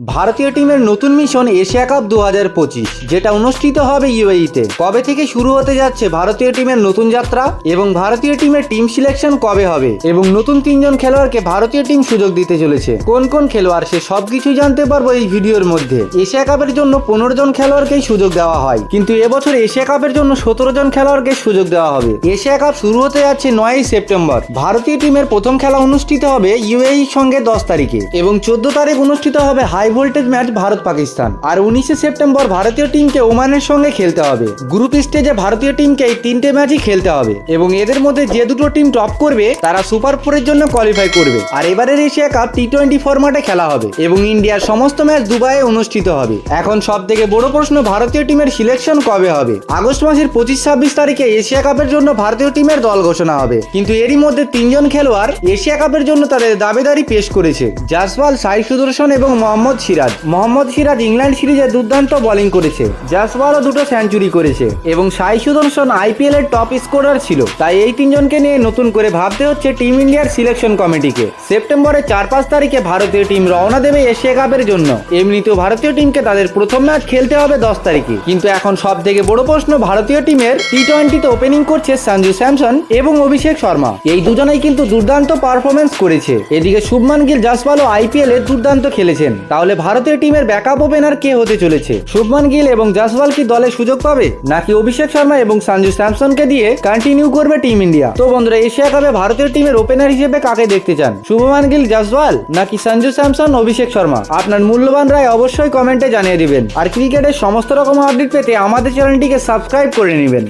ভারতীয় টিমের নতুন মিশন এশিয়া কাপ দু হাজার পঁচিশ, যেটা অনুষ্ঠিত হবে ইউএইতে। কবে থেকে শুরু হতে যাচ্ছে ভারতীয় টিমের নতুন যাত্রা এবং ভারতীয় টিমের টিম সিলেকশন কবে হবে এবং নতুন তিনজন খেলোয়াড়কে ভারতীয় টিম সুযোগ দিতে চলেছে? কোন কোন খেলোয়াড় সে সবকিছু জানতে পারব এই ভিডিওর মধ্যে। এশিয়া কাপের জন্য পনেরো জন খেলোয়াড়কেই সুযোগ দেওয়া হয়, কিন্তু এবছর এশিয়া কাপের জন্য সতেরো জন খেলোয়াড়কে সুযোগ দেওয়া হবে। এশিয়া কাপ শুরু হতে যাচ্ছে নয়ই সেপ্টেম্বর। ভারতীয় টিমের প্রথম খেলা অনুষ্ঠিত হবে ইউএই সঙ্গে দশ তারিখে এবং চোদ্দ তারিখ অনুষ্ঠিত হবে high voltage match Bharat Pakistan আর উনিশে সেপ্টেম্বর ভারতীয় টিমকে ওমানের সঙ্গে খেলতে হবে। গ্রুপ স্টেজে ভারতীয় টিমকে এই তিনটে ম্যাচই খেলতে হবে। এবং এদের মধ্যে যে দুটো টিম টপ করবে, তারা সুপার ফোরের জন্য কোয়ালিফাই করবে। আর এবারের এশিয়া কাপ টি টোয়েন্টি ফরম্যাটে খেলা হবে। এবং ইন্ডিয়ার সমস্ত ম্যাচ দুবাইয়ে অনুষ্ঠিত হবে। এখন সব থেকে বড় প্রশ্ন ভারতীয় টিমের সিলেকশন কবে হবে? আগস্ট মাসের পঁচিশ ছাব্বিশ তারিখে এশিয়া কাপের জন্য ভারতীয় টিমের দল ঘোষণা হবে। কিন্তু এরই মধ্যে তিনজন খেলোয়াড় এশিয়া কাপের জন্য তাদের দাবিদারি পেশ করেছে। জাসওয়াল সাই সুদর্শন এবং মোহাম্মদ সিরাজ। মোহাম্মদ সিরাজ ইংল্যান্ড সিরিজে দুর্দান্ত বোলিং করেছে। জাসওয়ালও দুটো সেঞ্চুরি করেছে। এবং সাই সুদর্শন আইপিএল এর টপ স্কোরার ছিল। তাই এই তিনজনকে নিয়ে নতুন করে ভাবতে হচ্ছে টিম ইন্ডিয়ার সিলেকশন কমিটিকে সেপ্টেম্বরের চার পাঁচ তারিখে ভারতীয় টিম রওনা দেবে এশিয়া কাপের জন্য। এমনিতেও ভারতীয় টিমকে তাদের প্রথম ম্যাচ খেলতে হবে দশ তারিখে। কিন্তু এখন সব থেকে বড় প্রশ্ন ভারতীয় টিমের টি টোয়েন্টিতে ওপেনিং করছে সঞ্জু স্যামসন এবং অভিষেক শর্মা। এই দুজনেই কিন্তু দুর্দান্ত পারফরমেন্স করেছে। এদিকে শুভমান গিল জাসপালও আইপিএল এ দুর্দান্ত খেলেছেন। তাহলে ভারতীয় টিমের ব্যাকআপ ওপেনার কে হতে চলেছে? শুভমান গিল এবং জাসওয়াল কি দলে সুযোগ পাবে? নাকি অভিষেক শর্মা এবং সঞ্জু স্যামসনকে দিয়ে কন্টিনিউ করবে টিম ইন্ডিয়া তো বন্ধুরা, এশিয়া কাপে ভারতীয় টিমের ওপেনার হিসেবে কাকে দেখতে চান? শুভমান গিল, জাসওয়াল, নাকি সঞ্জু স্যামসন, অভিষেক শর্মা? আপনার মূল্যবান রায় অবশ্যই কমেন্টে জানিয়ে দিবেন। আর ক্রিকেটের সমস্ত রকম আপডেট পেতে আমাদের চ্যানেলটিকে সাবস্ক্রাইব করে নেবেন।